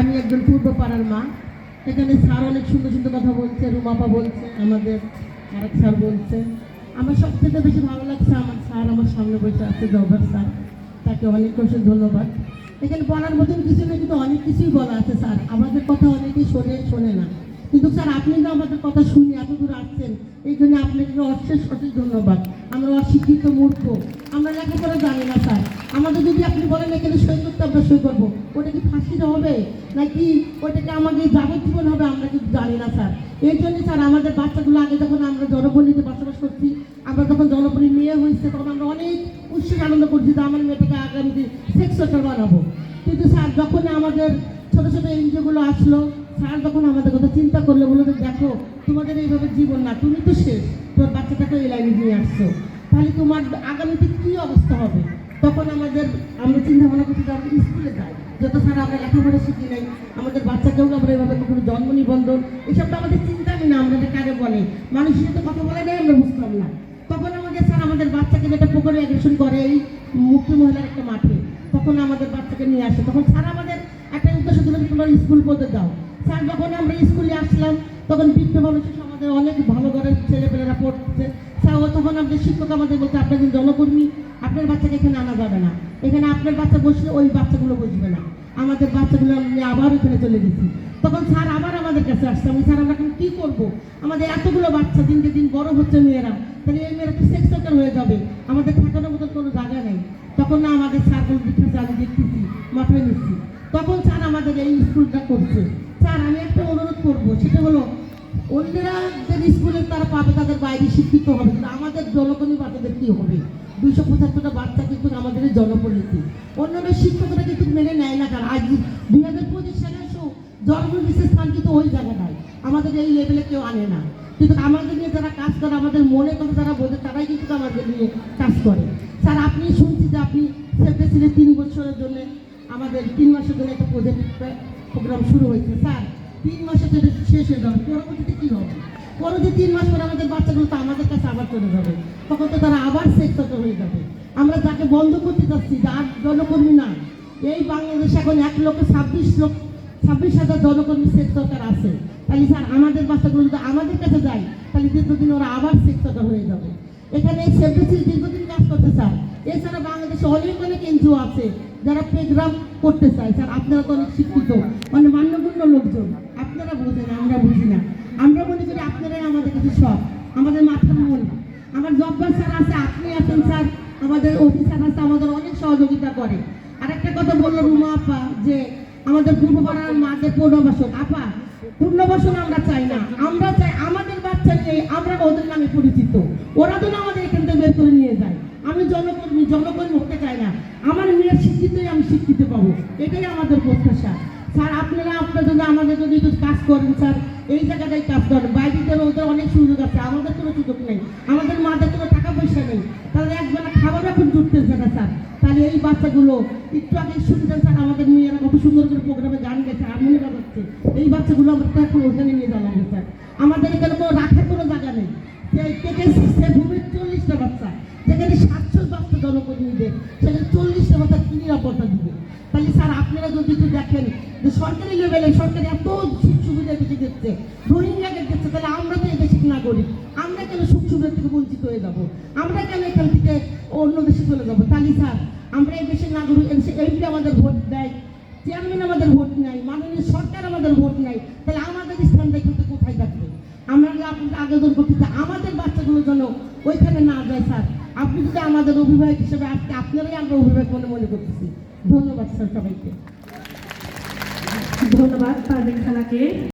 আমি একজন পূর্ব পাড়ার মা। এখানে স্যার অনেক সুন্দর সুন্দর কথা বলছে, রুমাপা বলছে, আমাদের আরেক স্যার বলছে। আমার সব থেকে বেশি ভালো লাগছে আমার স্যার আমার সামনে বসে আছে জবর স্যার। তাকে অনেক অনেক ধন্যবাদ। এখানে বলার মতন কিছু না কিন্তু অনেক কিছুই বলা আছে স্যার। আমাদের কথা অনেকেই শোনে শোনে না। কিন্তু স্যার, আপনি তো আমাদের কথা শুনি এত দূর আসছেন। এই জন্য আপনাকে অশেষ অশেষ ধন্যবাদ। আমরা অশিক্ষিত মূর্খ। আমরা লেখাপড়া জানি না, স্যার। আমাদের যদি আপনি বলেন এখানে সই করতে আমরা সই করব, ওটা কি ফাঁসিতে হবে? নাকি ওটাকে আমাদের যাবজ্জীবন হবে, আমরা কিন্তু জানি না, স্যার। এই জন্য, স্যার, আমাদের বাচ্চাগুলো আগে যখন আমরা জনপল্লীতে বসবাস করছি, আমরা যখন জনপল্লী মেয়ে হয়েছে, তখন আমরা অনেক উৎসাহ আনন্দ করছি যে আমার মেয়েটাকে আগামীতে সেক্স ওয়ার্কার বানাবো। কিন্তু, স্যার, যখন আমাদের ছোট ছোট এনজিওগুলো আসলো স্যার যখন আমাদের কথা চিন্তা করল বলে যে দেখো, তোমাদের এইভাবে জীবন না, তুমি তো শেষ, তোমার বাচ্চাটাকে এই লাইনে নিয়ে আসছো। তাহলে তোমার আগামীতে কী অবস্থা হবে? তখন আমাদের, আমরা চিন্তা ভাবনা করছি যে স্কুলে যাই। যত স্যার আমরা লেখাপড়া শিখি নাই, আমাদের বাচ্চাকেও আমরা এভাবে কখনো জন্ম নিবন্ধন? এসব তো আমাদের চিন্তাই না আমাদের কারে বলে? মানুষের সাথে কথা বলে নেই, আমরা বুঝতাম না। তখন আমাদের স্যার আমাদের বাচ্চাকে যেটা পুকুরে অ্যাডমিশন করে, এই মুক্তি মহিলার একটা মাঠে, তখন আমাদের বাচ্চাকে নিয়ে আসে। তখন স্যার আমাদের একটা উদ্দেশ্য দিল তোমরা স্কুল পড়তে দাও স্যার যখন আমরা স্কুলে আসলাম, তখন বৃদ্ধ মানুষের আমাদের অনেক ভালো ঘরের ছেলেপেলেরা পড়ছে। স্যার তখন আমাদের শিক্ষক আমাদের বলছে আপনাদের জনকর্মী, আপনার বাচ্চাকে এখানে আনা যাবে না। এখানে আপনার বাচ্চা বসলে ওই বাচ্চাগুলো বসবে না। আমাদের বাচ্চাগুলো আমি আবার এখানে চলে গেছি। তখন স্যার আবার আমাদের কাছে আসছে। আমি স্যার, আমরা এখন কী করব? আমাদের এতগুলো বাচ্চা দিনকে দিন বড় হচ্ছে মেয়েরা। তাহলে এই মেয়েরা তো সেক্স হয়ে যাবে। আমাদের থাকানোর মতো কোনো জায়গা নেই। তখন না, আমাদের স্যার দেখতেছে আমি দেখতেছি, মাথায় নিচ্ছি। তখন স্যার আমাদের এই স্কুলটা করছে। আমি একটা অনুরোধ করব, সেটা হলো, অন্যরা যে স্কুলে তারা পাবে, তাদের বাইরে শিক্ষিত হবে, কিন্তু আমাদের জনগণী বাচ্চাদের কী হবে? দুইশো পঁচাত্তরটা বাচ্চা কিন্তু আমাদের এই জনপল্লীতে অন্যান্য শিক্ষকরা কিন্তু মেনে নেয় না কারণ আজ দুই হাজার পঁচিশ সালের জন্ম বিশেষ স্থান কিন্তু ওই জায়গাটায় আমাদের এই লেভেলে কেউ আনে না। কিন্তু আমাদের নিয়ে যারা কাজ করে, আমাদের মনে কথা যারা বোঝে তারাই কিন্তু আমাদের নিয়ে কাজ করে। স্যার, আপনি শুনছি যে আপনি সেক্রেটারি তিন বছরের জন্য আমাদের তিন মাসের জন্য একটা প্রজেক্ট প্রোগ্রাম শুরু হয়েছে। স্যার, তিন মাসে যদি শেষ হয়ে যাবে। পরবর্তীতে কী হবে? পরবর্তী তিন মাস পরে আমাদের বাচ্চাগুলো তো আমাদের কাছে আবার চলে যাবে। তখন তো তারা আবার সেক্টর হয়ে যাবে। আমরা যাকে বন্ধ করতে চাচ্ছি, যার জনকর্মী না এই বাংলাদেশে এখন এক লক্ষ ছাব্বিশ লক্ষ, ছাব্বিশ হাজার জনকর্মী সেক্টর আছে। তাহলে স্যার, আমাদের বাচ্চাগুলো যদি আমাদের কাছে যায়, তাহলে দীর্ঘদিন ওরা আবার সেক্টর হয়ে যাবে। এখানে সেভেন্সিল দীর্ঘদিন কাজ করতে স্যার। এছাড়া বাংলাদেশে অনেক অনেক এনজিও আছে যারা প্রোগ্রাম করতে চায়। স্যার, আপনারা তো অনেক শিক্ষিত মানে মান্যগণ্য লোকজন। আপনারা বোঝেন, আমরা বুঝি না। আমরা মনে করি আপনারাই আমাদের কাছে সব আমাদের মাথার মন আমার জব্বার স্যার আছে, আপনি আছেন স্যার। আমাদের অফিসার আছে, আমাদের অনেক সহযোগিতা করে। আর একটা কথা বলল রুমা আপা, যে আমাদের পূর্ব পাড়ার মাদের পুনর্বাসন। আপা, পুনর্বাসন আমরা চাই না। আমরা চাই আমাদের বাচ্চা নিয়ে আমরা ওদের নামে পরিচিত। ওরা তো আমাদের এখান থেকে বের করে নিয়ে যায়। আমি জনকর্মী জনকর্মী হতে চাই না। আমার মেয়ের শিক্ষিতই আমি শিক্ষিত পাবো। এটাই আমাদের প্রত্যাশা। স্যার, আপনারা আপনার যদি আমাদের যদি একটু কাজ করেন, স্যার। এই জায়গাটাই কাজ করেন। বাইরেদের ওদের অনেক সুযোগ আছে। আমাদের কোনো সুযোগ নেই। আমাদের মাদের কোনো টাকা পয়সা নেই। তাহলে একবেলা খাবার এখন জুটতেছে না, স্যার। তাহলে এই বাচ্চাগুলো একটু আগে শুনতেন, স্যার, আমাদের মেয়েরা কত সুন্দর করে প্রোগ্রামে গান গেছে হারমোনি বাজাচ্ছে। এই বাচ্চাগুলো আমরা তো এখন ওখানে নিয়ে যাওয়া লাগবে স্যার। আমাদের এখানে কোনো রাখার কোনো জায়গা নেই। সে ভূমির সরকারি সরকার এত সুবিধা বেশি দিচ্ছে রোহিঙ্গাকে দিচ্ছে তাহলে আমরা তো এই দেশের নাগরিক, আমরা কেন সুখ সুবিধা থেকে বঞ্চিত হয়ে যাব? আমরা কেন এখান থেকে অন্য দেশে চলে যাব? তাহলে স্যার, আমরা এই দেশের নাগরিক এমপি আমাদের ভোট দেয়, চেয়ারম্যান আমাদের ভোট নেয়, মাননীয় সরকার আমাদের ভোট নেয়, তাহলে আমাদের স্থানটা কিন্তু কোথায় থাকবে? আমরা আপনাদের আবেদন করতে আমাদের বাচ্চাগুলো যেন ওইখানে না যায়, স্যার। আপনি যদি আমাদের অভিভাবক হিসেবে, আজকে আপনারাই আমরা অভিভাবক মনে মনে করতেছি। ধন্যবাদ, স্যার, সবাইকে। ধন্যবাদ পারভিন খালাকে।